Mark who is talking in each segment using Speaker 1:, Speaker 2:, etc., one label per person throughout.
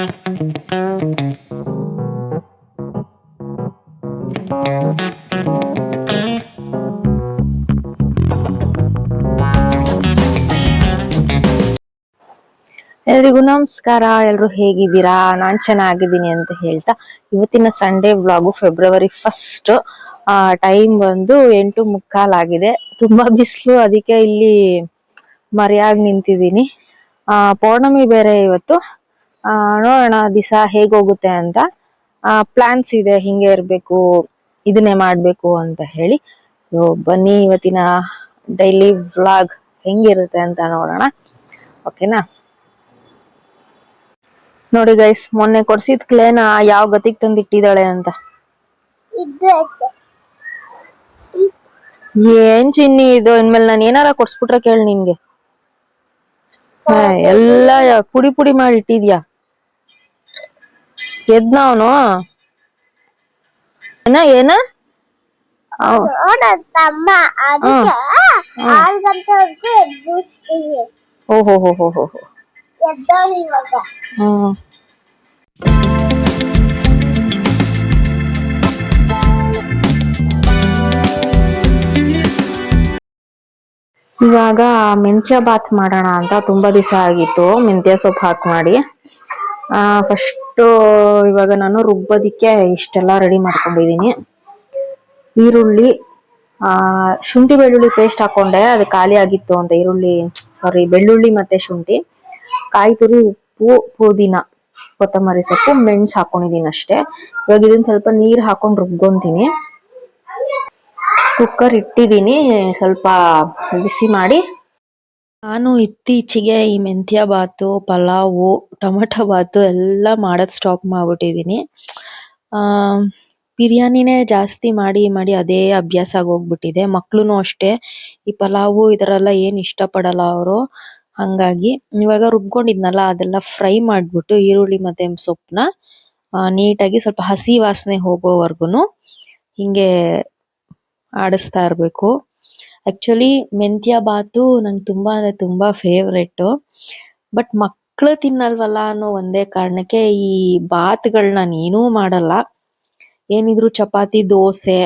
Speaker 1: ಎಲ್ರಿಗೂ ನಮಸ್ಕಾರ, ಎಲ್ರು ಹೇಗಿದ್ದೀರಾ? ನಾನ್ ಚೆನ್ನಾಗಿದ್ದೀನಿ ಅಂತ ಹೇಳ್ತಾ ಇವತ್ತಿನ ಸಂಡೇ ವ್ಲಾಗು ಫೆಬ್ರವರಿ ಫಸ್ಟ್ ಆ ಟೈಮ್ ಬಂದು ಎಂಟು ಮುಕ್ಕಾಲಾಗಿದೆ ತುಂಬಾ ಬಿಸಿಲು, ಅದಕ್ಕೆ ಇಲ್ಲಿ ಮರೆಯಾಗಿ ನಿಂತಿದ್ದೀನಿ. ಪೌರ್ಣಮಿ ಬೇರೆ ಇವತ್ತು. ನೋಡೋಣ ದಿವಸ ಹೇಗೋಗುತ್ತೆ ಅಂತ. ಪ್ಲಾನ್ಸ್ ಇದೆ, ಹಿಂಗೆ ಇರಬೇಕು, ಇದನ್ನೇ ಮಾಡಬೇಕು ಅಂತ ಹೇಳಿ. ಬನ್ನಿ ಇವತ್ತಿನ ಡೈಲಿ ವ್ಲಾಗ್ ಹೆಂಗಿರುತ್ತೆ ಅಂತ ನೋಡೋಣ. ಓಕೆನಾ ನೋಡಿ ಗೈಸ್ ಮೊನ್ನೆ ಕೊಡ್ಸಿದ್ ಕ್ಲೇನ ಯಾವ ಗತಿಗ್ ತಂದಿಟ್ಟಿದ್ದಾಳೆ ಅಂತ. ಏನ್ ಚಿನ್ನಿ ಇದು? ಇನ್ಮೇಲೆ ನಾನು ಏನಾರ ಕೊಡ್ಸ್ಬಿಟ್ರೆ ಕೇಳಿ ನಿನ್ಗೆ. ಎಲ್ಲ ಪುಡಿ ಪುಡಿ ಮಾಡಿ ಇಟ್ಟಿದ್ಯಾ ಎದ್ನ ಅವನು ಏನ? ಏನ ಓಹೋ ಹೋ ಹೋ ಹೋ
Speaker 2: ಇವಾಗ.
Speaker 1: ಹ್ಮ್. ಇವಾಗ ಮೆಂತ್ಯ ಬಾತ್ ಮಾಡೋಣ ಅಂತ ತುಂಬಾ ದಿವಸ ಆಗಿತ್ತು. ಮೆಂತ್ಯ ಸೊಪ್ಪು ಹಾಕಿ ಮಾಡಿ. ಫಸ್ಟ್ ಇವಾಗ ನಾನು ರುಬ್ಬೋದಿಕ್ಕೆ ಇಷ್ಟೆಲ್ಲ ರೆಡಿ ಮಾಡ್ಕೊಂಡಿದೀನಿ ಈರುಳ್ಳಿ, ಆ, ಶುಂಠಿ ಬೆಳ್ಳುಳ್ಳಿ ಪೇಸ್ಟ್ ಹಾಕೊಂಡೆ, ಅದು ಖಾಲಿ ಆಗಿತ್ತು ಅಂತ ಈರುಳ್ಳಿ ಸಾರಿ ಬೆಳ್ಳುಳ್ಳಿ ಮತ್ತೆ ಶುಂಠಿ. ಕಾಯಿ ತುರಿ ಉಪ್ಪು, ಪುದೀನ, ಕೊತ್ತಂಬರಿ ಸೊಪ್ಪು, ಮೆಣಸು ಹಾಕೊಂಡಿದೀನಿ ಅಷ್ಟೇ. ಇವಾಗ ಇದನ್ನ ಸ್ವಲ್ಪ ನೀರ್ ಹಾಕೊಂಡು ರುಬ್ಕೊಂತೀನಿ. ಕುಕ್ಕರ್ ಇಟ್ಟಿದ್ದೀನಿ, ಸ್ವಲ್ಪ ಬಿಸಿ ಮಾಡಿ ನಾನು ಇತ್ತೀಚೆಗೆ ಈ ಮೆಂತ್ಯ ಬಾತು ಪಲಾವು, ಟೊಮಟೊ ಬಾತು ಎಲ್ಲ ಮಾಡೋದು ಸ್ಟಾಪ್ ಮಾಡ್ಬಿಟ್ಟಿದ್ದೀನಿ. ಬಿರಿಯಾನಿನೇ ಜಾಸ್ತಿ ಮಾಡಿ ಮಾಡಿ ಅದೇ ಅಭ್ಯಾಸ ಆಗೋಗ್ಬಿಟ್ಟಿದೆ. ಮಕ್ಕಳೂ ಅಷ್ಟೇ. ಈ ಪಲಾವು ಇದರೆಲ್ಲ ಏನು ಇಷ್ಟ ಪಡಲ್ಲ ಅವರು. ಹಂಗಾಗಿ ಇವಾಗ ರುಬ್ಕೊಂಡಿದ್ನಲ್ಲ, ಅದೆಲ್ಲ ಫ್ರೈ ಮಾಡ್ಬಿಟ್ಟು ಈರುಳ್ಳಿ ಮತ್ತೆ ಸೊಪ್ಪನ್ನ ನೀಟಾಗಿ ಸ್ವಲ್ಪ ಹಸಿ ವಾಸನೆ ಹೋಗೋವರೆಗೂ ಹಿಂಗೆ ಆಡಿಸ್ತಾ ಇರ್ಬೇಕು. ಆಕ್ಚುಲಿ ಮೆಂತ್ಯ ಬಾತು ನಂಗೆ ತುಂಬಾ ಅಂದ್ರೆ ತುಂಬಾ ಫೇವ್ರೇಟು ಬಟ್ ಮಕ್ಕಳು ತಿನ್ನಲ್ವಲ್ಲ ಅನ್ನೋ ಒಂದೇ ಕಾರಣಕ್ಕೆ ಈ ಬಾತ್ಗಳು ನಾನು ಏನೂ ಮಾಡಲ್ಲ. ಏನಿದ್ರು ಚಪಾತಿ, ದೋಸೆ,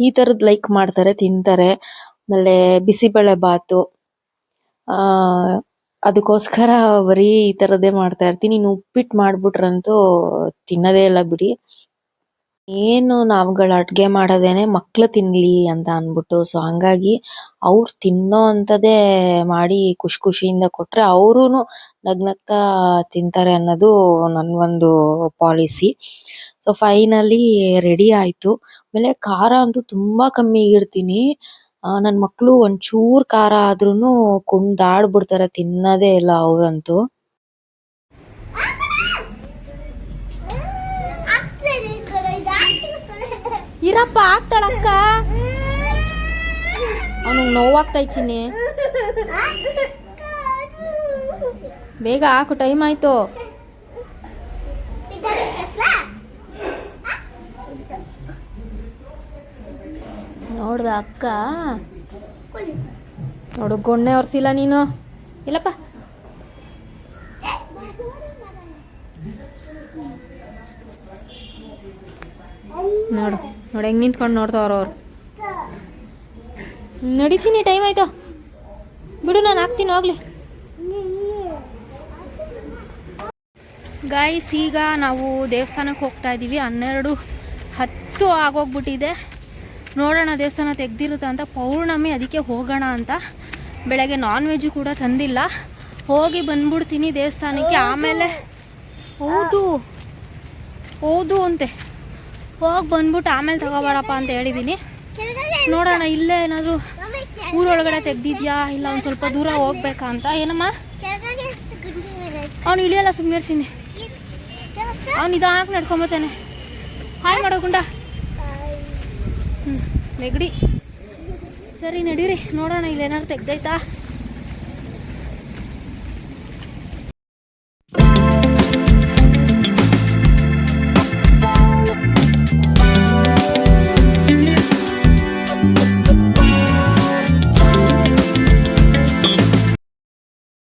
Speaker 1: ಈ ತರದ್ ಲೈಕ್ ಮಾಡ್ತಾರೆ, ತಿಂತಾರೆ. ಆಮೇಲೆ ಬಿಸಿಬೇಳೆ ಬಾತು ಅದಕ್ಕೋಸ್ಕರ ಬರೀ ಈ ಥರದ್ದೇ ಮಾಡ್ತಾ ಇರ್ತೀನಿ. ಇನ್ನು ಉಪ್ಪಿಟ್ಟು ಮಾಡಿಬಿಟ್ರಂತೂ ತಿನ್ನೋದೇ ಇಲ್ಲ ಬಿಡಿ. ಏನು ನಾವುಗಳು ಅಡುಗೆ ಮಾಡೋದೇನೆ ಮಕ್ಳು ತಿನ್ಲಿ ಅಂತ ಅನ್ಬಿಟ್ಟು. ಸೊ ಹಂಗಾಗಿ ಅವ್ರು ತಿನ್ನೋ ಅಂತದೇ ಮಾಡಿ ಖುಷಿ ಖುಷಿಯಿಂದ ಕೊಟ್ರೆ ಅವ್ರುನು ನಗ್ನಗ್ತಾ ತಿಂತಾರೆ ಅನ್ನೋದು ನನ್ ಒಂದು ಪಾಲಿಸಿ. ಸೊ ಫೈನಲಿ ರೆಡಿ ಆಯ್ತು. ಆಮೇಲೆ ಖಾರ ಅಂತೂ ತುಂಬಾ ಕಮ್ಮಿ ಇಡ್ತೀನಿ. ನನ್ನ ಮಕ್ಕಳು ಒಂಚೂರು ಖಾರ ಆದ್ರೂನು ಕುಣ್ದಾಡ್ಬಿಡ್ತಾರೆ ತಿನ್ನೋದೇ ಇಲ್ಲ ಅವ್ರಂತೂ
Speaker 2: ಆಗ್ತದೆ ಈ ಕಡೆ ಇದು ಆಗ್ತಿಲ್ಲ ಕಡೆ.
Speaker 3: ಇರಪ್ಪ, ಆಗ್ತಾಳಕ್ಕ. ಅವನಿಗೆ ನೋವಾಗ್ತಾ ಚಿನ್ನಿ ಬೇಗ ಹಾಕು, ಟೈಮ್ ಆಯ್ತು. ನೋಡ್ದ ಅಕ್ಕ. ನೋಡು ಗೊಣ್ಣೆ ಒರೆಸಿಲ್ಲ ನೀನು. ಇಲ್ಲಪ್ಪ. ನೋಡು. ನೋಡಿ, ಹೆಂಗ್ ನಿಂತ್ಕೊಂಡು ನೋಡ್ತಾವ್ರ ಅವ್ರು ನಡೀತೀನಿ ಟೈಮ್ ಆಯ್ತು. ಬಿಡು, ನಾನು ಹಾಕ್ತೀನಿ, ಹೋಗ್ಲಿ. ಗಾಯ್ಸ್ ಈಗ ನಾವು ದೇವಸ್ಥಾನಕ್ಕೆ ಹೋಗ್ತಾ ಇದ್ದೀವಿ ಹನ್ನೆರಡು ಹತ್ತು ಆಗೋಗ್ಬಿಟ್ಟಿದೆ. ನೋಡೋಣ, ದೇವಸ್ಥಾನ ತೆಗ್ದಿರುತ್ತೆ ಅಂತ. ಪೌರ್ಣಮಿ, ಅದಕ್ಕೆ ಹೋಗೋಣ ಅಂತ. ಬೆಳಗ್ಗೆ ನಾನ್ ವೆಜ್ಜು ಕೂಡ ತಂದಿಲ್ಲ. ಹೋಗಿ ಬಂದ್ಬಿಡ್ತೀನಿ ದೇವಸ್ಥಾನಕ್ಕೆ. ಆಮೇಲೆ ಹೌದು. ಹೌದು ಅಂತೆ. ಹೋಗಿ ಬಂದ್ಬಿಟ್ಟು ಆಮೇಲೆ ತಗೋಬಾರಪ್ಪ ಅಂತ ಹೇಳಿದ್ದೀನಿ ನೋಡೋಣ, ಇಲ್ಲೇ ಏನಾದರೂ ಊರೊಳಗಡೆ ತೆಗ್ದಿದ್ಯಾ? ಇಲ್ಲ, ಒಂದು ಸ್ವಲ್ಪ ದೂರ ಹೋಗ್ಬೇಕಾ ಅಂತ. ಏನಮ್ಮ? ಅವನು ಇಳಿಯಲ್ಲ ಸುಮ್ಮನೆ
Speaker 2: ಹಾಕಿ
Speaker 3: ಅವ್ನು ನಿಧಾನಕ್ಕೆ ನಡ್ಕೊಂಬತ್ತಾನೆ. ಹಾಯ್ ಮಾಡೋ ಗುಂಡ. ಹ್ಞೂ ನೆಗಡಿ. ಸರಿ, ನಡೀರಿ. ನೋಡೋಣ, ಇಲ್ಲೇನಾದ್ರು ತೆಗ್ದೈತಾ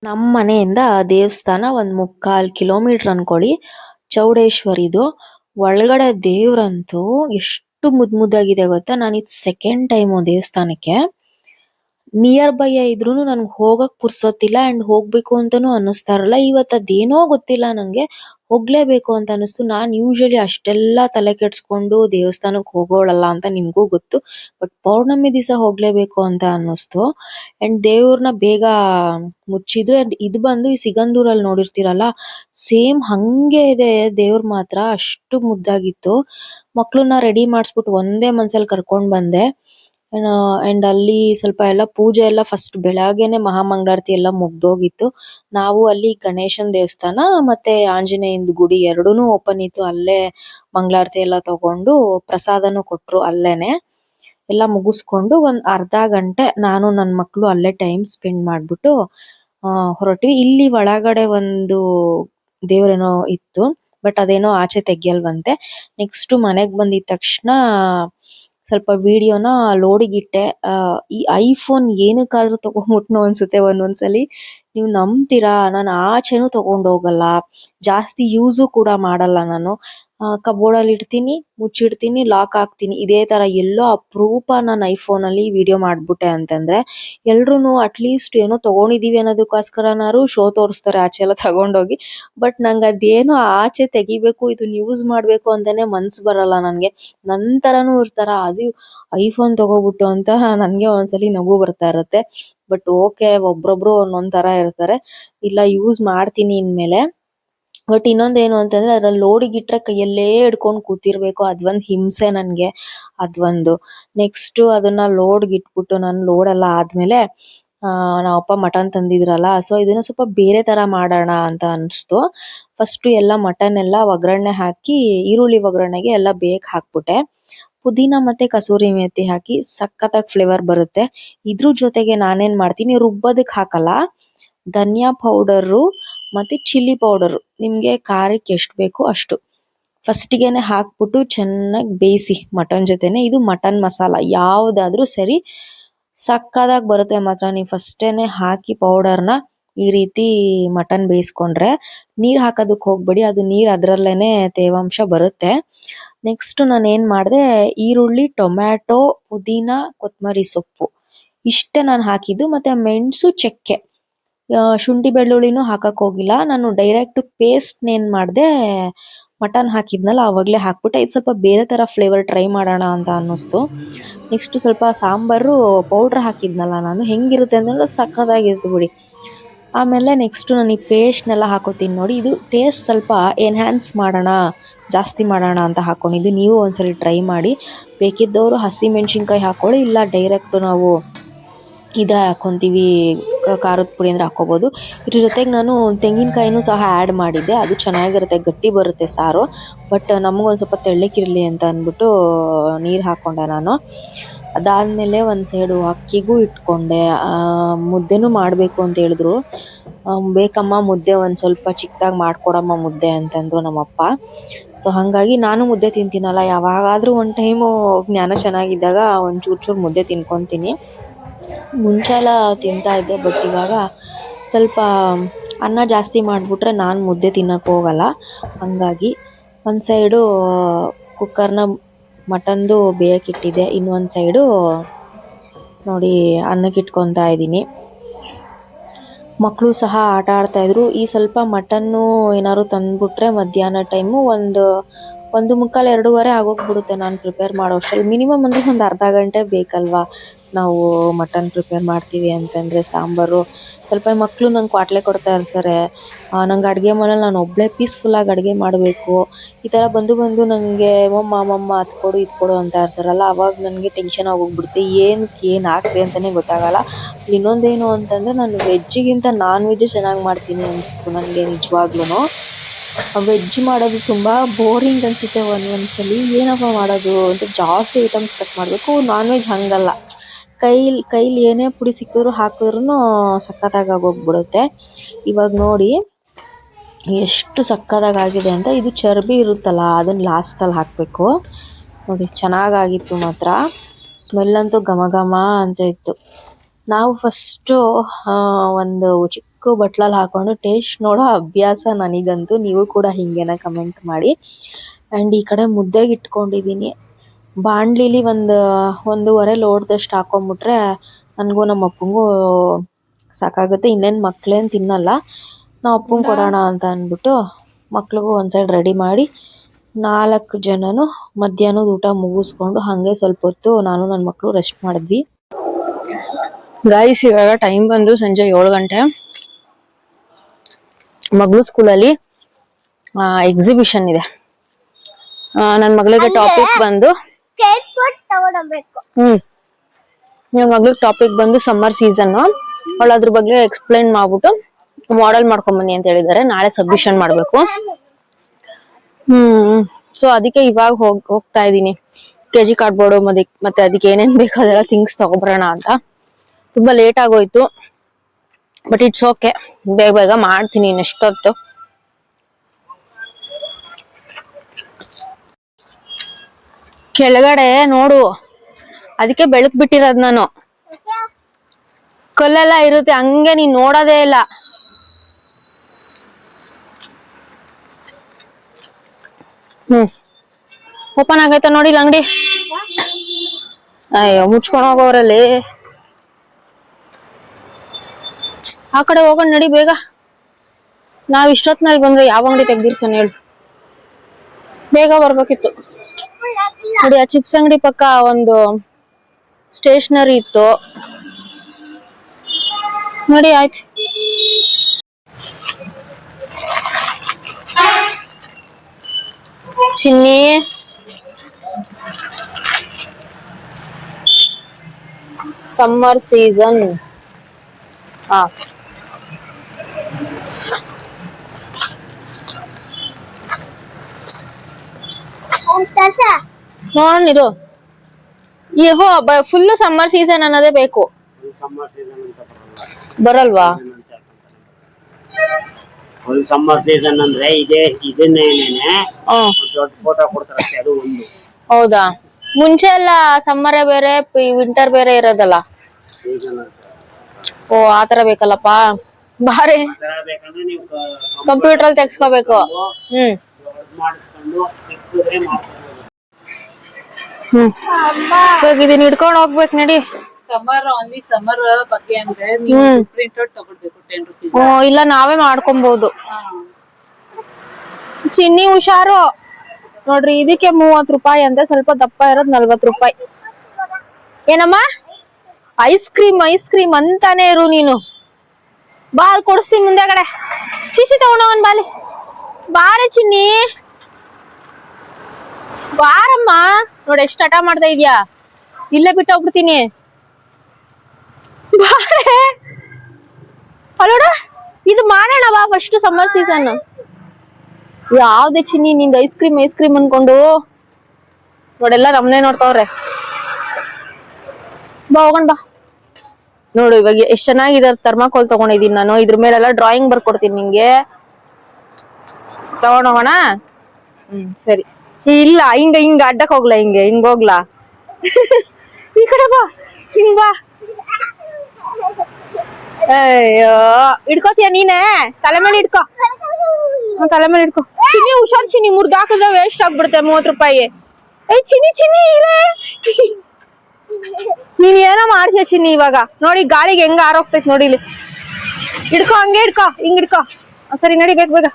Speaker 1: ನಮ್ಮ ಮನೆಯಿಂದ ದೇವಸ್ಥಾನ ಒಂದು ಮುಕ್ಕಾಲು ಕಿಲೋಮೀಟರ್ ಅನ್ಕೊಳ್ಳಿ ಚೌಡೇಶ್ವರಿದು. ಒಳಗಡೆ ದೇವ್ರಂತೂ ಎಷ್ಟು ಮುದ್ ಮುದ್ದಾಗಿದೆ ಗೊತ್ತಾ? ನಾನು ಇದು ಸೆಕೆಂಡ್ ಟೈಮ್ ದೇವಸ್ಥಾನಕ್ಕೆ. ನಿಯರ್ ಬೈ ಇದ್ರೂ ನನಗೆ ಹೋಗಕ್ಕೆ ಪುರ್ಸೊತ್ತಿಲ್ಲ ಅಂಡ್ ಹೋಗ್ಬೇಕು ಅಂತಾನೂ ಅನ್ನಿಸ್ತಾ ಇರಲ್ಲ. ಇವತ್ತು ಅದೇನೋ ಗೊತ್ತಿಲ್ಲ ನಂಗೆ. ಹೋಗ್ಲೇಬೇಕು ಅಂತ ಅನಿಸ್ತು ನಾನ್ ಯೂಶಲಿ ಅಷ್ಟೆಲ್ಲ ತಲೆ ಕೆಡಿಸ್ಕೊಂಡು ದೇವಸ್ಥಾನಕ್ಕೆ ಹೋಗೋಳಲ್ಲ ಅಂತ ನಿಮಗೂ ಗೊತ್ತು. ಬಟ್ ಪೌರ್ಣಮಿ ದಿವಸ ಹೋಗ್ಲೇಬೇಕು ಅಂತ ಅನ್ನಿಸ್ತು. ಅಂಡ್ ದೇವ್ರನ್ನ ಬೇಗ ಮುಚ್ಚಿದ್ರು ಅಂಡ್ ಇದು ಬಂದು ಈ ಸಿಗಂದೂರಲ್ಲಿ ನೋಡಿರ್ತೀರಲ್ಲ, ಸೇಮ್ ಹಂಗೆ ಇದೆ ದೇವ್ರ ಮಾತ್ರ. ಅಷ್ಟು ಮುದ್ದಾಗಿತ್ತು. ಮಕ್ಕಳನ್ನ ರೆಡಿ ಮಾಡಿಸ್ಬಿಟ್ಟು ಒಂದೇ ಮನ್ಸಲ್ಲಿ ಕರ್ಕೊಂಡ್ ಬಂದೆ. ಅಂಡ್ ಅಲ್ಲಿ ಸ್ವಲ್ಪ ಎಲ್ಲ ಪೂಜೆ ಎಲ್ಲ ಫಸ್ಟ್ ಬೆಳಗ್ಗೆನೆ ಮಹಾಮಂಗಳಾರತಿ ಎಲ್ಲ ಮುಗ್ದೋಗಿತ್ತು. ನಾವು ಅಲ್ಲಿ ಗಣೇಶನ ದೇವಸ್ಥಾನ ಮತ್ತೆ ಆಂಜನೇಯಂದು ಗುಡಿ ಎರಡೂನು ಓಪನ್ ಇತ್ತು. ಅಲ್ಲೇ ಮಂಗಳಾರತಿ ಎಲ್ಲ ತಗೊಂಡು ಪ್ರಸಾದನು ಕೊಟ್ರು ಅಲ್ಲೇನೆ. ಎಲ್ಲ ಮುಗಿಸ್ಕೊಂಡು ಒಂದ್ ಅರ್ಧ ಗಂಟೆ ನಾನು ನನ್ ಮಕ್ಕಳು ಅಲ್ಲೇ ಟೈಮ್ ಸ್ಪೆಂಡ್ ಮಾಡ್ಬಿಟ್ಟು, ಆ, ಹೊರಟ್ವಿ. ಇಲ್ಲಿ ಒಳಗಡೆ ಒಂದು ದೇವರೇನೋ ಇತ್ತು ಬಟ್ ಅದೇನೋ ಆಚೆ ತೆಗಿಯಲ್ವಂತೆ. ನೆಕ್ಸ್ಟ್ ಮನೆಗ್ ಬಂದಿದ ತಕ್ಷಣ ಸ್ವಲ್ಪ ವಿಡಿಯೋನ ಲೋಡಿಗೆ ಇಟ್ಟೆ ಈ ಐಫೋನ್ ಏನಕ್ಕಾದ್ರೂ ತಗೊಂಡ್ಬಿಟ್ನೋ ಅನ್ಸುತ್ತೆ ಒಂದೊಂದ್ಸಲಿ. ನೀವು ನಂಬ್ತೀರಾ? ನಾನು ಆಚೆನೂ ತಗೊಂಡ್ ಹೋಗಲ್ಲ. ಜಾಸ್ತಿ ಯೂಸು ಕೂಡ ಮಾಡಲ್ಲ ನಾನು. ಕಬೋರ್ಡ್ ಅಲ್ಲಿ ಇಡ್ತೀನಿ, ಮುಚ್ಚಿಡ್ತೀನಿ ಲಾಕ್ ಹಾಕ್ತೀನಿ. ಇದೇ ತರ ಎಲ್ಲೋ ಅಪರೂಪ ನಾನು ಐಫೋನ್ ಅಲ್ಲಿ ವಿಡಿಯೋ ಮಾಡ್ಬಿಟ್ಟೆ ಅಂತಂದ್ರೆ, ಎಲ್ರೂನು ಅಟ್ಲೀಸ್ಟ್ ಏನೋ ತಗೊಂಡಿದೀವಿ ಅನ್ನೋದಕ್ಕೋಸ್ಕರನಾರು ಶೋ ತೋರಿಸ್ತಾರೆ, ಆಚೆ ಎಲ್ಲ ತಗೊಂಡೋಗಿ. ಬಟ್ ನಂಗೆ ಅದೇನೋ ಆಚೆ ತೆಗಿಬೇಕು ಇದನ್ನ ಯೂಸ್ ಮಾಡ್ಬೇಕು ಅಂತಾನೆ ಮನ್ಸ್ ಬರಲ್ಲ ನನ್ಗೆ. ನನ್ ತರಾನು ಇರ್ತಾರ, ಅದು ಐಫೋನ್ ತಗೋಬಿಟ್ಟು ಅಂತ ನನ್ಗೆ ಒಂದ್ಸಲಿ ನಗು ಬರ್ತಾ ಇರತ್ತೆ. ಬಟ್ ಓಕೆ ಒಬ್ರೊಬ್ರು ಒಂದೊಂದ್ ತರ ಇರ್ತಾರೆ. ಇಲ್ಲ ಯೂಸ್ ಮಾಡ್ತೀನಿ ಇನ್ಮೇಲೆ. ಬಟ್ ಇನ್ನೊಂದ್ ಏನು ಅಂತಂದ್ರೆ ಅದ್ರಲ್ಲಿ ಲೋಡ್ ಇಟ್ರೆ ಕೈಯಲ್ಲೇ ಹಿಡ್ಕೊಂಡ್ ಕೂತಿರ್ಬೇಕು. ಅದೊಂದ್ ಹಿಂಸೆ ನನ್ಗೆ. ಅದೊಂದು ನೆಕ್ಸ್ಟ್ ಅದನ್ನ ಲೋಡ್ ಇಟ್ಬಿಟ್ಟು ನಾನು ಲೋಡ್ ಎಲ್ಲ ಆದ್ಮೇಲೆ, ಆ ನಮ್ಮಪ್ಪ ಮಟನ್ ತಂದಿದ್ರಲ್ಲ ಸೊ ಇದನ್ನ ಸ್ವಲ್ಪ ಬೇರೆ ತರ ಮಾಡೋಣ ಅಂತ ಅನ್ಸ್ತು. ಫಸ್ಟ್ ಎಲ್ಲ ಮಟನ್ ಎಲ್ಲ ಒಗ್ಗರಣೆ ಹಾಕಿ, ಈರುಳ್ಳಿ ಒಗ್ಗರಣೆಗೆ ಎಲ್ಲ ಬೇಕ್ ಹಾಕ್ಬಿಟ್ಟೆ. ಪುದೀನ ಮತ್ತೆ ಕಸೂರಿ ಮೇಥಿ ಹಾಕಿ ಸಖತ್ತಾಗಿ ಫ್ಲೇವರ್ ಬರುತ್ತೆ. ಇದ್ರ ಜೊತೆಗೆ ನಾನೇನ್ ಮಾಡ್ತೀನಿ, ರುಬ್ಬೋದಕ್ ಹಾಕಲ್ಲ. ಧನಿಯಾ ಪೌಡರು ಮತ್ತೆ ಚಿಲ್ಲಿ ಪೌಡರ್ ನಿಮ್ಗೆ ಖಾರಕ್ಕೆ ಎಷ್ಟು ಬೇಕು ಅಷ್ಟು. ಫಸ್ಟಿಗೆನೆ ಹಾಕ್ಬಿಟ್ಟು ಚೆನ್ನಾಗಿ ಬೇಯಿಸಿ ಮಟನ್ ಜೊತೆನೆ. ಇದು ಮಟನ್ ಮಸಾಲ. ಯಾವುದಾದ್ರೂ ಸರಿ ಸಕ್ಕದಾಗಿ ಬರುತ್ತೆ ಮಾತ್ರ. ನೀವು ಫಸ್ಟೇನೆ ಹಾಕಿ ಪೌಡರ್ನ ಈ ರೀತಿ ಮಟನ್ ಬೇಯಿಸ್ಕೊಂಡ್ರೆ ನೀರ್ ಹಾಕೋದಕ್ಕೆ ಹೋಗ್ಬೇಡಿ. ಅದು ನೀರ್ ಅದ್ರಲ್ಲೇನೆ ತೇವಾಂಶ ಬರುತ್ತೆ. ನೆಕ್ಸ್ಟ್ ನಾನು ಏನ್ ಮಾಡ್ದೆ, ಈರುಳ್ಳಿ, ಟೊಮ್ಯಾಟೊ, ಪುದೀನ ಕೊತ್ತಂಬರಿ ಸೊಪ್ಪು. ಇಷ್ಟೇ ನಾನು ಹಾಕಿದ್ದು. ಮತ್ತೆ ಮೆಣಸು ಚಕ್ಕೆ. ಶುಂಠಿ ಬೆಳ್ಳುಳ್ಳಿನೂ ಹಾಕಕ್ ಹೋಗಿಲ್ಲ. ನಾನು ಡೈರೆಕ್ಟ್ ಪೇಸ್ಟ್ ಏನ್ ಮಾಡಿದೆ ಮಟನ್ ಹಾಕಿದ್ನಲ್ಲ, ಅವಾಗಲೇ ಹಾಕ್ಬಿಟ್ಟೆ. ಇದು ಸ್ವಲ್ಪ ಬೇರೆ ಥರ ಫ್ಲೇವರ್ ಟ್ರೈ ಮಾಡೋಣ ಅಂತ ಅನ್ನಿಸ್ತು. ನೆಕ್ಸ್ಟ್ ಸ್ವಲ್ಪ ಸಾಂಬಾರು ಪೌಡ್ರ್ ಹಾಕಿದ್ನಲ್ಲ ನಾನು. ಹೆಂಗಿರುತ್ತೆ ಅಂದ್ರೆ ಸಕ್ಕತ್ತಾಗಿರುತ್ತೆ ಬಿಡಿ. ಆಮೇಲೆ ನೆಕ್ಸ್ಟ್ ನಾನು ಈ ಪೇಸ್ಟ್ನೆಲ್ಲ ಹಾಕೋತೀನಿ ನೋಡಿ. ಇದು ಟೇಸ್ಟ್ ಸ್ವಲ್ಪ ಎನ್ಹ್ಯಾನ್ಸ್ ಮಾಡೋಣ, ಜಾಸ್ತಿ ಮಾಡೋಣ ಅಂತ ಹಾಕೊಂಡಿದ್ದು. ನೀವು ಒಂದ್ಸಲಿ ಟ್ರೈ ಮಾಡಿ. ಬೇಕಿದ್ದವರು ಹಸಿ ಮೆಣಸಿನ್ಕಾಯಿ ಹಾಕೊಳ್ಳಿ, ಇಲ್ಲ ಡೈರೆಕ್ಟ್ ನಾವು ಇದೇ ಹಾಕ್ಕೊತೀವಿ ಖಾರದ ಪುಡಿ ಅಂದರೆ ಹಾಕೋಬಹುದು ಇದ್ರ ಜೊತೆಗೆ ನಾನು ತೆಂಗಿನಕಾಯಿನೂ ಸಹ ಆ್ಯಡ್ ಮಾಡಿದ್ದೆ. ಅದು ಚೆನ್ನಾಗಿರುತ್ತೆ, ಗಟ್ಟಿ ಬರುತ್ತೆ ಸಾರು. ಬಟ್ ನಮಗೊಂದು ಸ್ವಲ್ಪ ತೆಳ್ಳಕ್ಕಿರಲಿ ಅಂತ ಅಂದ್ಬಿಟ್ಟು ನೀರು ಹಾಕ್ಕೊಂಡೆ ನಾನು. ಅದಾದಮೇಲೆ ಒಂದು ಸೈಡು ಅಕ್ಕಿಗೂ ಇಟ್ಕೊಂಡೆ. ಮುದ್ದೆನೂ ಮಾಡಬೇಕು ಅಂತ ಹೇಳಿದ್ರು. ಬೇಕಮ್ಮ ಮುದ್ದೆ ಒಂದು ಸ್ವಲ್ಪ ಚಿಕ್ಕದಾಗಿ ಮಾಡಿಕೊಡಮ್ಮ ಮುದ್ದೆ ಅಂತಂದರು ನಮ್ಮಪ್ಪ. ಸೊ ಹಾಗಾಗಿ ನಾನು ಮುದ್ದೆ ತಿಂತೀನಲ್ಲ, ಯಾವಾಗಾದರೂ ಒಂದು ಟೈಮು ಜ್ಞಾನ ಚೆನ್ನಾಗಿದ್ದಾಗ ಒಂದು ಚೂರು ಚೂರು ಮುದ್ದೆ ತಿನ್ಕೊತೀನಿ. ಮುಂಚೆ ಎಲ್ಲ ತಿಂತಾ ಇದ್ದೆ ಬಟ್ ಇವಾಗ ಸ್ವಲ್ಪ ಅನ್ನ ಜಾಸ್ತಿ ಮಾಡಿಬಿಟ್ರೆ ನಾನು ಮುದ್ದೆ ತಿನ್ನಕ್ಕೆ ಹೋಗಲ್ಲ. ಹಂಗಾಗಿ ಒಂದು ಸೈಡು ಕುಕ್ಕರ್ನ ಮಟನ್ದು ಬೇಯಕ್ಕೆ ಇಟ್ಟಿದ್ದೆ, ಇನ್ನೊಂದು ಸೈಡು ನೋಡಿ ಅನ್ನಕ್ಕೆ ಇಟ್ಕೊತಾ ಇದ್ದೀನಿ. ಮಕ್ಕಳು ಸಹ ಆಟ ಆಡ್ತಾಯಿದ್ರು ಈ ಸ್ವಲ್ಪ ಮಟನ್ನು ಏನಾದ್ರು ತಂದ್ಬಿಟ್ರೆ ಮಧ್ಯಾಹ್ನ ಟೈಮು ಒಂದು ಒಂದು ಮುಕ್ಕಾಲು ಎರಡೂವರೆ ಆಗೋಗ್ಬಿಡುತ್ತೆ ನಾನು ಪ್ರಿಪೇರ್ ಮಾಡೋ ಅಷ್ಟರಲ್ಲಿ. ಮಿನಿಮಮ್ ಅಂದರೆ ಒಂದು ಅರ್ಧ ಗಂಟೆ ಬೇಕಲ್ವಾ? ನಾವು ಮಟನ್ ಪ್ರಿಪೇರ್ ಮಾಡ್ತೀವಿ ಅಂತಂದರೆ ಸಾಂಬಾರು. ಸ್ವಲ್ಪ ಮಕ್ಕಳು ನಂಗೆ ಕ್ವಾಟ್ಲೆ ಕೊಡ್ತಾ ಇರ್ತಾರೆ. ನಂಗೆ ಅಡುಗೆ ಮನೇಲಿ ನಾನು ಒಬ್ಬಳೇ ಪೀಸ್ಫುಲ್ಲಾಗಿ ಅಡುಗೆ ಮಾಡಬೇಕು. ಈ ಥರ ಬಂದು ಬಂದು ನನಗೆ ಮಮ್ಮ ಮಮ್ಮ ಅದು ಕೊಡು, ಇದು ಕೊಡು ಅಂತ ಇರ್ತಾರಲ್ಲ, ಅವಾಗ ನನಗೆ ಟೆನ್ಷನ್ ಆಗೋಗ್ಬಿಡುತ್ತೆ. ಏನಕ್ಕೆ ಏನು ಹಾಕ್ದೆ ಅಂತಲೇ ಗೊತ್ತಾಗಲ್ಲ. ಇನ್ನೊಂದೇನು ಅಂತಂದರೆ ನಾನು ವೆಜ್ಜಿಗಿಂತ ನಾನ್ ವೆಜ್ ಚೆನ್ನಾಗಿ ಮಾಡ್ತೀನಿ ಅನಿಸ್ತು ನನಗೆ ನಿಜವಾಗ್ಲೂ ವೆಜ್ ಮಾಡೋದು ತುಂಬ ಬೋರಿಂಗ್ ಅನಿಸುತ್ತೆ ಒಂದೊಂದ್ಸಲಿ ಏನಪ್ಪ ಮಾಡೋದು ಅಂತ ಜಾಸ್ತಿ ಐಟಮ್ಸ್ ಕಟ್ ಮಾಡಬೇಕು. ನಾನ್ ವೆಜ್ ಹಾಗಲ್ಲ. ಕೈಲಿ ಕೈಲಿ ಏನೇ ಪುಡಿ ಸಿಕ್ಕಿದ್ರು ಹಾಕಿದ್ರೂ ಸಕ್ಕತ್ತಾಗಿ ಆಗೋಗ್ಬಿಡುತ್ತೆ. ಇವಾಗ ನೋಡಿ ಎಷ್ಟು ಸಕ್ಕತ್ತಾಗಿ ಆಗಿದೆ ಅಂತ. ಇದು ಚರ್ಬಿ ಇರುತ್ತಲ್ಲ ಅದನ್ನು ಲಾಸ್ಟಲ್ಲಿ ಹಾಕಬೇಕು. ನೋಡಿ, ಚೆನ್ನಾಗಾಗಿತ್ತು ಮಾತ್ರ. ಸ್ಮೆಲ್ ಅಂತೂ ಘಮ ಘಮ ಅಂತ ಇತ್ತು. ನಾವು ಫಸ್ಟು ಒಂದು ಚಿಕ್ಕ
Speaker 4: ಬಟ್ಲಲ್ಲಿ ಹಾಕೊಂಡು ಟೇಸ್ಟ್ ನೋಡೋ ಅಭ್ಯಾಸ ನನಗಂತೂ, ನೀವು ಕೂಡ ಹಿಂಗೇನ ಕಮೆಂಟ್ ಮಾಡಿ. ಆ್ಯಂಡ್ ಈ ಕಡೆ ಮುದ್ದೆಗೆ ಇಟ್ಕೊಂಡಿದ್ದೀನಿ ಬಾಣ್ಲಿಲಿ ಒಂದು ಒಂದೂವರೆ ಲೋಟದಷ್ಟು ಹಾಕೊಂಬಿಟ್ರೆ ನನಗೂ ನಮ್ಮ ಅಪ್ಪಂಗೂ ಸಾಕಾಗುತ್ತೆ. ಇನ್ನೇನು ಮಕ್ಳೇನು ತಿನ್ನಲ್ಲ. ನಾವು ಅಪ್ಪಂಗೆ ಕೊಡೋಣ ಅಂತ ಅಂದ್ಬಿಟ್ಟು ಮಕ್ಳಿಗೂ ಒಂದು ಸೈಡ್ ರೆಡಿ ಮಾಡಿ ನಾಲ್ಕು ಜನನು ಮಧ್ಯಾಹ್ನದ ಊಟ ಮುಗಿಸ್ಕೊಂಡು ಹಾಗೆ ಸ್ವಲ್ಪ ಹೊತ್ತು ನಾನು ನನ್ನ ಮಕ್ಕಳು ರೆಸ್ಟ್ ಮಾಡಿದ್ವಿ. ಗಾಯ್ಸ್ ಇವಾಗ ಟೈಮ್ ಬಂದು ಸಂಜೆ ಏಳು ಗಂಟೆ. ಮಗಳು ಸ್ಕೂಲಲ್ಲಿ ಎಕ್ಸಿಬಿಷನ್ ಇದೆ. ನನ್ನ ಮಗಳಿಗೆ ಟಾಪಿಕ್ ಬಂದು
Speaker 2: ಬೋರ್ಡ್
Speaker 4: ಹ್ಮ್. ಮಗಳಿಗೆ ಟಾಪಿಕ್ ಬಂದು ಸಮ್ಮರ್ ಸೀಸನ್ ಅವಳು ಅದ್ರ ಬಗ್ಗೆ ಎಕ್ಸ್ಪ್ಲೈನ್ ಮಾಡ್ಬಿಟ್ಟು ಮಾಡೆಲ್ ಮಾಡ್ಕೊಂಡ್ ಬನ್ನಿ ಅಂತ ಹೇಳಿದ್ದಾರೆ. ನಾಳೆ ಸಬ್ಮಿಷನ್ ಮಾಡ್ಬೇಕು. ಹ್ಮ್. ಸೊ ಅದಕ್ಕೆ ಇವಾಗ ಹೋಗ್, ಹೋಗ್ತಾ ಇದೀನಿ ಕೆ ಜಿ ಕಾರ್ಡ್ಬೋರ್ಡ್ ಮತ್ತೆ ಮತ್ತೆ ಅದಕ್ಕೆ ಏನೇನ್ ಬೇಕು ಅದೆಲ್ಲ ಥಿಂಗ್ಸ್ ತಗೊಬರೋಣ ಅಂತ. ತುಂಬಾ ಲೇಟ್ ಆಗೋಯ್ತು. ಬಟ್ ಇಟ್ಸ್ ಓಕೆ ಬೇಗ ಬೇಗ ಮಾಡ್ತೀನಿ ಇನ್ನೆಷ್ಟೊತ್ತು. ಕೆಳಗಡೆ ನೋಡು. ಅದಕ್ಕೆ ಬೆಳಕ್ ಬಿಟ್ಟಿರೋದ್ ನಾನು. ಕಲ್ಲೆಲ್ಲ ಇರುತ್ತೆ, ಹಂಗೆ ನೀನ್ ನೋಡೋದೇ ಇಲ್ಲ. ಹ್ಮ್. ಓಪನ್ ಆಗೈತ ನೋಡಿ ಅಂಗಡಿ ಅಯ್ಯೋ, ಮುಚ್ಕೊಂಡ್ ಹೋಗೋರಲ್ಲಿ ಆ ಕಡೆ ಹೋಗೋಣ ನಡಿ ಬೇಗ. ನಾವ್ ಇಷ್ಟೊತ್ನಲ್ಲಿ ಬಂದ್ರೆ ಯಾವ ಅಂಗಡಿ ತೆಗ್ದಿರ್ತಾನೆ ಹೇಳು. ಬೇಗ ಬರ್ಬೇಕಿತ್ತು. ನೋಡಿ, ಆ ಚಿಪ್ಸ್ ಅಂಗಡಿ ಪಕ್ಕ ಒಂದು ಸ್ಟೇಷನರಿ ಇತ್ತು. ನೋಡಿ, ಆಯ್ತು. ಚಿನ್ನಿ. ಸಮ್ಮರ್ ಸೀಸನ್ ಹಾ.
Speaker 2: ಕೆಲಸ
Speaker 4: ನೋಡೋಣ ಇದು. ಈ ಹೋ ಫುಲ್ ಸಮ್ಮರ್ ಸೀಸನ್ ಅನ್ನೋದೇ ಬೇಕು. ಬರಲ್ವಾ?
Speaker 5: ಫುಲ್ ಸಮ್ಮರ್ ಸೀಸನ್ ಅಂದ್ರೆ ಇದೇ
Speaker 4: ಇದನ್ನೇನೇನೆ
Speaker 5: ದೊಡ್ಡ ಫೋಟೋ ಕೊಡ್ತಾರೆ ಅದು ಒಂದು.
Speaker 4: ಹೌದಾ? ಮುಂಚೆ ಎಲ್ಲ ಸಮ್ಮರ್ ಬೇರೆ ವಿಂಟರ್ ಬೇರೆ ಇರೋದಲ್ಲ? ಓ ಆತರ ಬೇಕಲ್ಲಪ್ಪ? ಬಾರಿ. ಕಂಪ್ಯೂಟರ್ ಅಲ್ಲಿ ತೆಗ್ಸ್ಕೋಬೇಕು. ಹ್ಮ್
Speaker 5: ದೊಡ್ಡ ಮಾಡಿಸ್ಕೊಂಡು ಚಿಕ್ಕದೇ ಮಾಡ್ಕೋಬಹುದು
Speaker 4: ಹ್ಮ್. ಇವಾಗ ಇದನ್ನ ಹಿಡ್ಕೊಂಡ್ ಹೋಗ್ಬೇಕು ನಡಿ.
Speaker 6: ಸಮ್ಮರ್ ಓನ್ಲಿ ಸಮ್ಮರ್ ಬಗ್ಗೆ ಅಂದ್ರೆ ನೀವು
Speaker 4: ಹ್ಮ್.
Speaker 6: ಪ್ರಿಂಟ್ ಔಟ್ ತಗೊಳ್ಬೇಕು ಟೆನ್ ರುಪೀಸ್
Speaker 4: ಹ್ಮ್ ಇಲ್ಲ ನಾವೇ ಮಾಡ್ಕೊಬಹುದು ಚಿನ್ನಿ ಹುಷಾರು. ನೋಡ್ರಿ ಇದಕ್ಕೆ ಮೂವತ್ ರೂಪಾಯಿ ಅಂದ್ರೆ ಸ್ವಲ್ಪ ದಪ್ಪ ಇರೋದ್ ನಲ್ವತ್ ರೂಪಾಯಿ. ಏನಮ್ಮ? ಐಸ್ ಕ್ರೀಮ್ ಐಸ್ ಕ್ರೀಮ್ ಅಂತಾನೆ ಇರು ನೀನು. ಬಾಲ್ ಕೊಡಿಸ್ತೀನಿ ಮುಂದೆಗಡೆ. ಶಿಶಿ ತಗೊಂಡೋಗನ್ ಬಾಲಿ. ಬಾರೆ ಚಿನ್ನಿ. ಬಾರಮ್ಮ. ನೋಡಿ ಎಷ್ಟ್ ಹಠ ಮಾಡ್ತಾ ಇದ್ಯಾ? ಇಲ್ಲೇ ಬಿಟ್ಟು ಹೋಗ್ಬಿಡ್ತೀನಿ ಬಾರೆ ಅಲ್ಲೋಡ ಇದು ಮಾಡೋಣ ಬಾ ಫಸ್ಟ್ ಸಮ್ಮರ್ ಸೀಸನ್ ಯಾವ್ದೇ ಚಿನ್ನಿ ನಿಂದ ಐಸ್ ಕ್ರೀಮ್ ಐಸ್ ಕ್ರೀಮ್ ಅನ್ಕೊಂಡು. ನೋಡೆಲ್ಲ ನಮ್ನೆ ನೋಡ್ತಾವ್ರೆ. ಬಾ, ಹೋಗೋಣ ಬಾ. ನೋಡು, ಇವಾಗ ಎಷ್ಟ್ ಚೆನ್ನಾಗಿದೆ ಥರ್ಮಾಕೋಲ್ ತಗೊಂಡಿದೀನಿ ನಾನು. ಇದ್ರ ಮೇಲೆಲ್ಲ ಡ್ರಾಯಿಂಗ್ ಬರ್ಕೊಡ್ತೀನಿ ನಿಂಗೆ. ತಗೊಂಡೋಗೋಣ ಹ್ಮ್, ಸರಿ. ಇಲ್ಲ, ಹಿಂಗ ಹಿಂಗ ಅಡ್ಡಕ್ ಹೋಗ್ಲಾ ಹಿಂಗೆ, ಹಿಂಗ ಹೋಗ್ಲಾ? ಈ ಕಡೆ ಬಾ, ಹಿಂಗ ಬಾ. ಅಯ್ಯೋ ಇಡ್ಕೋತೀಯ ನೀನೇ? ತಲೆ ಮೇಲೆ ಇಡ್ಕೋ ತಲೆ ಮೇಲೆ ಇಡ್ಕೋ ಚಿನ್ನಿ, ಹುಷಾರ್ ಚಿನ್ನಿ, ಮುರ್ದ ಹಾಕಿದ್ರೆ ವೇಸ್ಟ್ ಆಗ್ಬಿಡುತ್ತೆ ಮೂವತ್ ರೂಪಾಯಿ ಏ ಚಿನ್ನಿ ಚಿನ್ನಿ, ಇಲ್ಲೇ. ನೀನ್ ಏನೋ ಮಾಡ್ತೀಯ ಚಿನ್ನಿ ಇವಾಗ? ನೋಡಿ, ಗಾಳಿಗೆ ಹೆಂಗ ಆರೋಗ್ತೈತ್ ನೋಡಿ ಇಲ್ಲಿ. ಇಡ್ಕೋ ಹಂಗೆ ಇಡ್ಕೋ ಹಿಂಗ್ ಇಡ್ಕೋ ಸರಿ ನಡಿ, ಬೇಗ ಬೇಗ.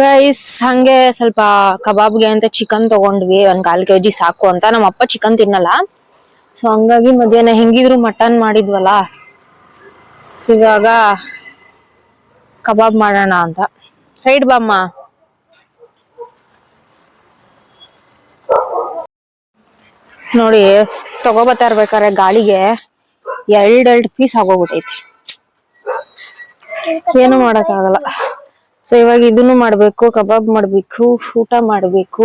Speaker 4: ಗೈಸ್ ಹಂಗೆ ಸ್ವಲ್ಪ ಕಬಾಬ್ಗೆ ಅಂತ ಚಿಕನ್ ತಗೊಂಡ್ವಿ. ಒಂದ್ ಕಾಲ್ ಕೆಜಿ ಸಾಕು ಅಂತ. ನಮ್ಮ ಅಪ್ಪ ಚಿಕನ್ ತಿನ್ನಲ್ಲ. ಸೊ ಹಂಗಾಗಿ ಮಧ್ಯಾಹ್ನ ಹೆಂಗಿದ್ರು ಮಟನ್ ಮಾಡಿದ್ವಲ್ಲ. ಇವಾಗ ಕಬಾಬ್ ಮಾಡೋಣ ಅಂತ. ಸೈಡ್ ಬಾಮ್ಮ ನೋಡಿ, ತಗೋಬತ್ತಾ ಇರ್ಬೇಕಾರೆ ಗಾಳಿಗೆ. ಎರಡೆರಡು ಎರಡ್ ಪೀಸ್ ಆಗೋಗ್ಬಿಟ್ಟೈತಿ ಏನು ಮಾಡಕ್ಕಾಗಲ್ಲ. ಸೊ ಇವಾಗ ಇದನ್ನು ಮಾಡ್ಬೇಕು, ಕಬಾಬ್ ಮಾಡ್ಬೇಕು, ಊಟ ಮಾಡ್ಬೇಕು.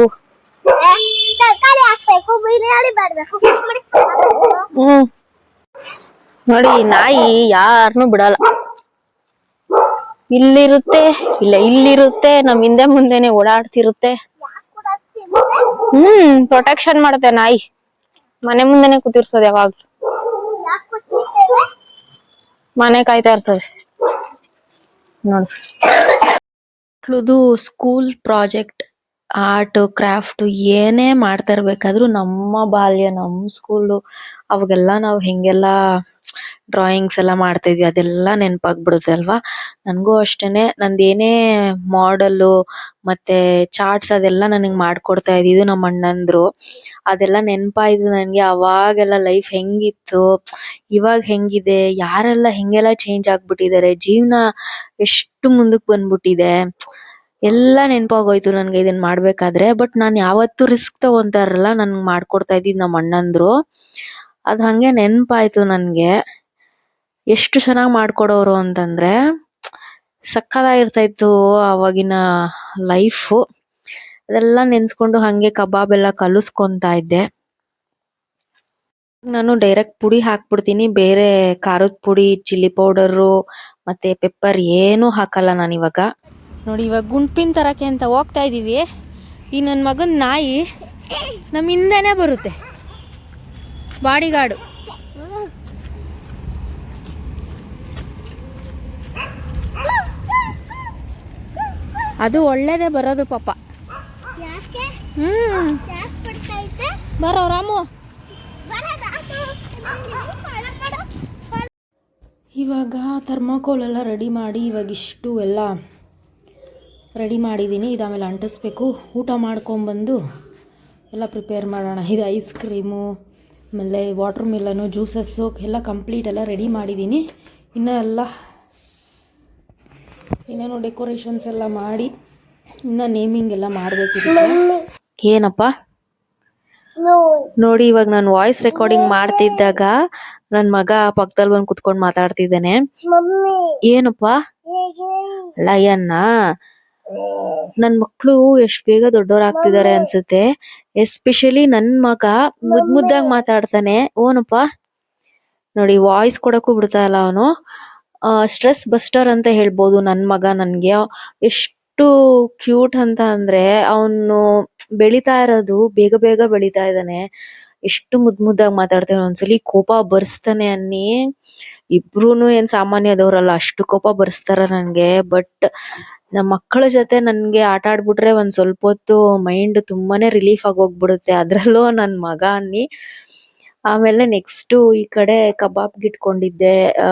Speaker 4: ಹ್ಮ್. ನೋಡಿ ನಾಯಿ ಯಾರನ್ನು ಬಿಡಲ್ಲ. ಇಲ್ಲಿರುತ್ತೆ, ಇಲ್ಲ, ಇಲ್ಲಿರುತ್ತೆ, ನಮ್ ಹಿಂದೆ ಮುಂದೆನೆ ಓಡಾಡ್ತಿರುತ್ತೆ. ಹ್ಮ್ ಪ್ರೊಟೆಕ್ಷನ್ ಮಾಡುತ್ತೆ ನಾಯಿ. ಮನೆ ಮುಂದೆನೆ ಕೂತಿರ್ಸೋದು ಯಾವಾಗ್ಲೂ.
Speaker 1: ಮನೆ ಕಾಯ್ತಾ ಇರ್ತದೆ. ನೋಡಿ. ಮಕ್ಳದು ಸ್ಕೂಲ್ ಪ್ರಾಜೆಕ್ಟ್ ಆರ್ಟ್ ಕ್ರಾಫ್ಟ್ ಏನೇ ಮಾಡ್ತಾ ಇರ್ಬೇಕಾದ್ರೂ ನಮ್ಮ ಬಾಲ್ಯ, ನಮ್ಮ ಸ್ಕೂಲ್ ಅವಾಗೆಲ್ಲ ನಾವು ಹೆಂಗೆಲ್ಲ ಡ್ರಾಯಿಂಗ್ಸ್ ಎಲ್ಲ ಮಾಡ್ತಾ ಇದ್ವಿ. ಅದೆಲ್ಲ ನೆನಪಾಗ್ಬಿಡುತ್ತೆ ಅಲ್ವಾ? ನನಗೂ ಅಷ್ಟೇನೆ. ನಂದು ಏನೇ ಮಾಡೆಲ್ ಮತ್ತೆ ಚಾರ್ಟ್ಸ್ ಅದೆಲ್ಲ ನನಗೆ ಮಾಡ್ಕೊಡ್ತಾ ಇದ್ದಿದ್ದು ನಮ್ಮ ಅಣ್ಣಂದ್ರು ಅದೆಲ್ಲ ನೆನಪಾಯಿತು ನನಗೆ. ಅವಾಗೆಲ್ಲ ಲೈಫ್ ಹೆಂಗಿತ್ತು? ಇವಾಗ ಹೆಂಗಿದೆ? ಯಾರೆಲ್ಲ ಹೆಂಗೆಲ್ಲ ಚೇಂಜ್ ಆಗ್ಬಿಟ್ಟಿದ್ದಾರೆ ಜೀವನ ಎಷ್ಟು ಮುಂದಕ್ಕೆ ಬಂದ್ಬಿಟ್ಟಿದೆ? ಎಲ್ಲ ನೆನಪಾಗೋಯ್ತು ನನಗೆ ಇದನ್ನ ಮಾಡ್ಬೇಕಾದ್ರೆ. ಬಟ್ ನಾನು ಯಾವತ್ತೂ ರಿಸ್ಕ್ ತಗೊಂತಾರಲ್ಲ ನನ್ಗೆ ಮಾಡ್ಕೊಡ್ತಾ ಇದ್ದಿದ್ದು ನಮ್ಮ ಅಣ್ಣಂದ್ರು ಅದು ಹಂಗೆ ನೆನಪಾಯ್ತು ನನ್ಗೆ. ಎಷ್ಟು ಚೆನ್ನಾಗಿ ಮಾಡ್ಕೊಡೋರು ಅಂತಂದ್ರೆ ಸಕ್ಕದಾಗಿರ್ತಾ ಇತ್ತು ಅವಾಗಿನ ಲೈಫು ಅದೆಲ್ಲ ನೆನೆಸ್ಕೊಂಡು ಹಂಗೆ ಕಬಾಬ್ ಎಲ್ಲ ಕಲಿಸ್ಕೊತಾ ಇದ್ದೆ. ನಾನು ಡೈರೆಕ್ಟ್ ಪುಡಿ ಹಾಕ್ಬಿಡ್ತೀನಿ. ಬೇರೆ ಖಾರದ ಪುಡಿ ಚಿಲ್ಲಿ ಪೌಡರು ಮತ್ತೆ ಪೆಪ್ಪರ್ ಏನು ಹಾಕಲ್ಲ ನಾನು ಇವಾಗ
Speaker 3: ನೋಡಿ, ಇವಾಗ ಗುಂಡ್ಪಿನ್ ತರಕ್ಕೆ ಅಂತ ಹೋಗ್ತಾ ಇದೀವಿ. ಈ ನನ್ನ ಮಗನ ನಾಯಿ ನಮ್ಮ ಹಿಂದೆನೆ ಬರುತ್ತೆ. ಬಾಡಿಗಾರ್ಡು ಅದು ಒಳ್ಳೇದೇ ಬರೋದು ಪಾಪ. ಹ್ಮ್. ಬರೋ ರಾಮು. ಇವಾಗ ಥರ್ಮಾಕೋಲ್ ಎಲ್ಲ ರೆಡಿ ಮಾಡಿ ಇವಾಗ ಇಷ್ಟು ಎಲ್ಲ ರೆಡಿ ಮಾಡಿದ್ದೀನಿ. ಇದು ಆಮೇಲೆ ಅಂಟಿಸ್ಬೇಕು. ಊಟ ಮಾಡ್ಕೊಂಬಂದು ಎಲ್ಲ ಪ್ರಿಪೇರ್ ಮಾಡೋಣ. ಇದು ಐಸ್ ಕ್ರೀಮು ಆಮೇಲೆ ವಾಟರ್ ಮಿಲನು ಜ್ಯೂಸಸ್ಸು ಎಲ್ಲ ಕಂಪ್ಲೀಟ್ ಎಲ್ಲ ರೆಡಿ ಮಾಡಿದ್ದೀನಿ. ಇನ್ನೂ ಎಲ್ಲ ಇನ್ನೇನು ಡೆಕೋರೇಷನ್ಸ್ ಎಲ್ಲ ಮಾಡಿ, ಇನ್ನ ನೇಮಿಂಗ್ ಎಲ್ಲ ಮಾಡಬೇಕಿದೆ
Speaker 1: ಏನಪ್ಪ? ನೋಡಿ, ಇವಾಗ ನಾನು ವಾಯ್ಸ್ ರೆಕಾರ್ಡಿಂಗ್ ಮಾಡ್ತಿದ್ದಾಗ ನನ್ ಮಗ ಪಕ್ಕದಲ್ಲಿ ಬಂದು ಕುತ್ಕೊಂಡು ಮಾತಾಡ್ತಿದ್ದಾನೆ. ಏನಪ್ಪ? ಲಯನ್ನ ನನ್ ಮಕ್ಳು ಎಷ್ಟ್ ಬೇಗ ದೊಡ್ಡವರಾಗ್ತಿದ್ದಾರೆ ಅನ್ಸುತ್ತೆ. ಎಸ್ಪೆಷಲಿ ನನ್ ಮಗ ಮುದ್ ಮುದ್ದಾಗ್ ಮಾತಾಡ್ತಾನೆ. ಓನಪ್ಪ? ನೋಡಿ ವಾಯ್ಸ್ ಕೊಡಕ್ಕೂ ಬಿಡ್ತಾ ಇಲ್ಲ ಅವನು. ಸ್ಟ್ರೆಸ್ ಬಸ್ಟರ್ ಅಂತ ಹೇಳ್ಬೋದು ನನ್ ಮಗ ನನ್ಗೆ. ಎಷ್ಟು ಕ್ಯೂಟ್ ಅಂತ ಅಂದ್ರೆ ಅವನು ಬೆಳಿತಾ ಇರೋದು, ಬೇಗ ಬೇಗ ಬೆಳಿತಾ ಇದ್ದಾನೆ. ಎಷ್ಟು ಮುದ್ ಮುದ್ದಾಗಿ ಮಾತಾಡ್ತಾನೆ ಒಂದ್ಸಲಿ, ಕೋಪ ಬರ್ಸ್ತಾನೆ ಅನ್ನಿ. ಇಬ್ರೂನು ಏನ್ ಸಾಮಾನ್ಯದವ್ರಲ್ಲ, ಅಷ್ಟು ಕೋಪ ಬರ್ಸ್ತಾರ ನನ್ಗೆ. ಬಟ್ ನಮ್ಮ ಮಕ್ಕಳ ಜೊತೆ ನನ್ಗೆ ಆಟ ಆಡ್ಬಿಟ್ರೆ ಒಂದ್ ಸ್ವಲ್ಪ ಹೊತ್ತು ಮೈಂಡ್ ತುಂಬಾನೇ ರಿಲೀಫ್ ಆಗಿ ಹೋಗ್ಬಿಡುತ್ತೆ. ಅದ್ರಲ್ಲೂ ನನ್ ಮಗ ಅನ್ನಿ. ಆಮೇಲೆ ನೆಕ್ಸ್ಟ್ ಈ ಕಡೆ ಕಬಾಬ್ ಇಟ್ಕೊಂಡಿದ್ದೆ ಆ,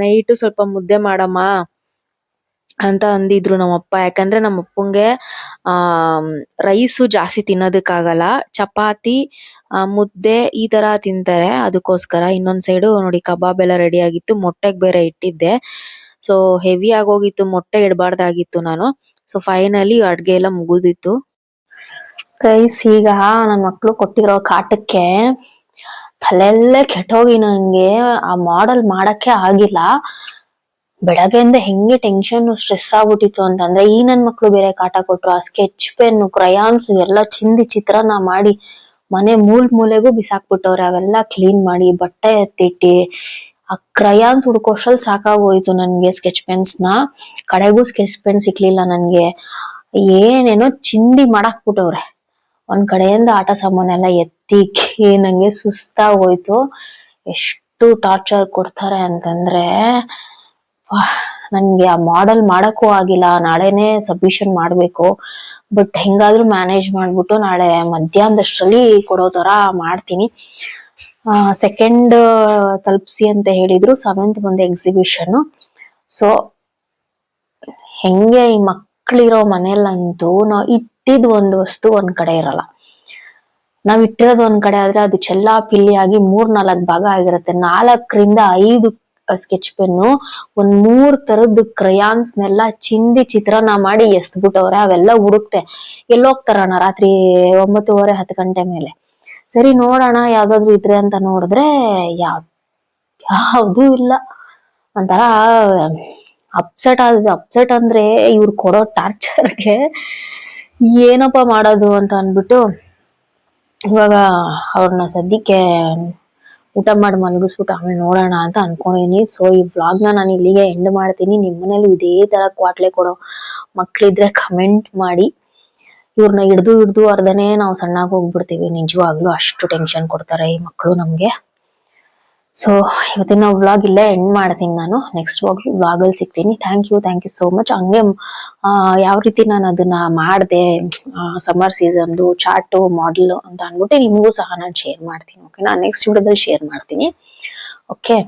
Speaker 1: ನೈಟ್ ಸ್ವಲ್ಪ ಮುದ್ದೆ ಮಾಡಮ್ಮ ಅಂತ ಅಂದಿದ್ರು ನಮ್ಮಪ್ಪ. ಯಾಕಂದ್ರೆ ನಮ್ಮ ಅಪ್ಪಂಗೆ ಆ ರೈಸು ಜಾಸ್ತಿ ತಿನ್ನೋದಕ್ಕಾಗಲ್ಲ. ಚಪಾತಿ ಮುದ್ದೆ ಈ ತರ ತಿಂತಾರೆ. ಅದಕ್ಕೋಸ್ಕರ ಇನ್ನೊಂದ್ ಸೈಡ್ ನೋಡಿ ಕಬಾಬ್ ಎಲ್ಲ ರೆಡಿ ಆಗಿತ್ತು. ಮೊಟ್ಟೆಗ್ ಬೇರೆ ಇಟ್ಟಿದ್ದೆ. ಸೊ ಹೆವಿ ಆಗೋಗಿತ್ತು. ಮೊಟ್ಟೆ ಇಡಬಾರ್ದಾಗಿತ್ತು ನಾನು. ಸೊ ಫೈನಲಿ ಅಡ್ಗೆ ಎಲ್ಲ ಮುಗಿದಿತ್ತು. ಕೈಸ್ ಈಗ ನನ್ ಮಕ್ಳು ಕೊಟ್ಟಿರೋ ಕಾಟಕ್ಕೆ ತಲೆಲ್ಲೇ ಕೆಟ್ಟೋಗಿ ನಂಗೆ ಆ ಮಾಡಲ್ ಮಾಡಕ್ಕೆ ಆಗಿಲ್ಲ. ಬೆಳಗ್ಗೆಯಿಂದ ಹೆಂಗೆ ಟೆನ್ಷನ್ ಸ್ಟ್ರೆಸ್ ಆಗ್ಬಿಟ್ಟಿತ್ತು ಅಂತಂದ್ರೆ ಈ ನನ್ ಮಕ್ಳು ಬೇರೆ ಕಾಟ ಕೊಟ್ರು, ಆ ಸ್ಕೆಚ್ ಪೆನ್ ಕ್ರಯಾನ್ಸ್ ಎಲ್ಲ ಚಿಂದಿ ಚಿತ್ರಾನ್ನ ಮಾಡಿ ಮನೆ ಮೂಲ್ ಮೂಲೆಗೂ ಬಿಸಾಕ್ಬಿಟ್ಟವ್ರೆ, ಅವೆಲ್ಲ ಕ್ಲೀನ್ ಮಾಡಿ ಬಟ್ಟೆ ಎತ್ತಿಟ್ಟಿ, ಆ ಕ್ರಯಾನ್ಸ್ ಹುಡ್ಕೋಷ್ಟ್ರಲ್ಲಿ ಸಾಕಾಗೋಯ್ತು ನನ್ಗೆ ಸ್ಕೆಚ್ ಪೆನ್ಸ್ನ. ಕಡೆಗೂ ಸ್ಕೆಚ್ ಪೆನ್ ಸಿಕ್ಲಿಲ್ಲ ನನ್ಗೆ. ಏನೇನೋ ಚಿಂದಿ ಮಾಡಾಕ್ಬಿಟ್ಟವ್ರೆ. ಒಂದ್ ಕಡೆಯಿಂದ ಆಟ ಸಾಮಾನೆಲ್ಲ ಎತ್ತಿ ನಂಗೆ ನಂಗೆ ಸುಸ್ತಾಗೋಯ್ತು. ಎಷ್ಟು ಟಾರ್ಚರ್ ಕೊಡ್ತಾರೆ ಅಂತಂದ್ರೆ ನನ್ಗೆ ಆ ಮಾಡೆಲ್ ಮಾಡಕ್ಕೂ ಆಗಿಲ್ಲ. ನಾಳೆನೆ ಸಬ್ಮಿಷನ್ ಮಾಡ್ಬೇಕು. ಬಟ್ ಹೆಂಗಾದ್ರೂ ಮ್ಯಾನೇಜ್ ಮಾಡ್ಬಿಟ್ಟು ನಾಳೆ ಮಧ್ಯಾಹ್ನದಷ್ಟರಲ್ಲಿ ಕೊಡೋ ತರ ಮಾಡ್ತೀನಿ. ಸೆಕೆಂಡ್ ತಲುಪಿಸಿ ಅಂತ ಹೇಳಿದ್ರು ಸೆವೆಂತ್ ಒಂದು ಎಕ್ಸಿಬಿಷನ್ ಸೊ ಹೆಂಗೆ ಈ ಮಕ್ಳಿರೋ ಮನೇಲಂತೂ ನಾವು ಇಟ್ಟಿದ್ ಒಂದ್ ವಸ್ತು ಒಂದ್ ಕಡೆ ಇರಲ್ಲ. ನಾವ್ ಇಟ್ಟಿರೋದು ಒಂದ್ ಕಡೆ ಆದ್ರೆ ಅದು ಚೆಲ್ಲಾ ಪಿಲ್ಲಿ ಆಗಿ ಮೂರ್ ನಾಲ್ಕ್ ಭಾಗ ಆಗಿರುತ್ತೆ. ನಾಲ್ಕರಿಂದ ಐದು ಸ್ಕೆಚ್ ಪೆನ್ನು, ಒಂದ್ ಮೂರ್ ತರದ್ ಕ್ರಯಾನ್ಸ್ ನೆಲ್ಲ ಚಿಂದಿ ಚಿತ್ರನ ಮಾಡಿ ಎಸ್ದ್ಬಿಟ್ಟವ್ರೆ ಅವೆಲ್ಲ ಹುಡುಕ್ತೆ. ಎಲ್ಲೋಗ್ತಾರಣ ರಾತ್ರಿ ಒಂಬತ್ತುವರೆ, ಹತ್ತು ಗಂಟೆ ಮೇಲೆ. ಸರಿ ನೋಡೋಣ ಯಾವ್ದಾದ್ರು ಇದ್ರೆ ಅಂತ ನೋಡಿದ್ರೆ ಯಾವ್ದೂ ಇಲ್ಲ. ಒಂಥರ ಅಪ್ಸೆಟ್ ಆದ ಅಪ್ಸೆಟ್ ಅಂದ್ರೆ ಇವ್ರು ಕೊಡೋ ಟಾರ್ಚರ್ಗೆ ಏನಪ್ಪ ಮಾಡೋದು ಅಂತ ಅಂದ್ಬಿಟ್ಟು ಇವಾಗ ಅವ್ರನ್ನ ಸದ್ಯಕ್ಕೆ ಊಟ ಮಾಡಿ ಮಲಗಿಸ್ಬಿಟ್ಟು ಆಮೇಲೆ ನೋಡೋಣ ಅಂತ ಅನ್ಕೊಂಡಿದೀನಿ. ಸೊ ಈ ಬ್ಲಾಗ್ನ ನಾನು ಇಲ್ಲಿಗೆ ಎಂಡ್ ಮಾಡ್ತೀನಿ. ನಿಮ್ಮ ಮನೇಲಿ ಇದೇ ತರ ಕ್ವಾಟ್ಲೆ ಕೊಡೋ ಮಕ್ಳಿದ್ರೆ ಕಮೆಂಟ್ ಮಾಡಿ. ಇವ್ರನ್ನ ಹಿಡ್ದು ಹಿಡ್ದು ಅರ್ಧನೇ ನಾವು ಸಣ್ಣಾಗಿ ಹೋಗ್ಬಿಡ್ತೀವಿ. ನಿಜವಾಗ್ಲೂ ಅಷ್ಟು ಟೆನ್ಷನ್ ಕೊಡ್ತಾರೆ ಈ ಮಕ್ಕಳು ನಮ್ಗೆ.
Speaker 4: ಸೊ ಇವತ್ತಿನ ವ್ಲಾಗ್ ಇಲ್ಲೇ ಎಂಡ್ ಮಾಡ್ತೀನಿ ನಾನು. ನೆಕ್ಸ್ಟ್ ವ್ಲಾಗ್ ಅಲ್ಲಿ ಸಿಗ್ತೀನಿ. Thank you thank you so much ಹಂಗೆ ಯಾವ ರೀತಿ ನಾನು ಅದನ್ನ ಮಾಡಿದೆ ಸಮ್ಮರ್ ಸೀಸನ್ದು ಚಾರ್ಟು ಮಾಡೆಲ್ ಅಂತ ಅಂದ್ಬಿಟ್ಟು ನಿಮಗೂ ಸಹ ನಾನು ಶೇರ್ ಮಾಡ್ತೀನಿ ಓಕೆನಾ ನೆಕ್ಸ್ಟ್ ವಿಡಿಯೋದಲ್ಲಿ ಶೇರ್ ಮಾಡ್ತೀನಿ ಓಕೆ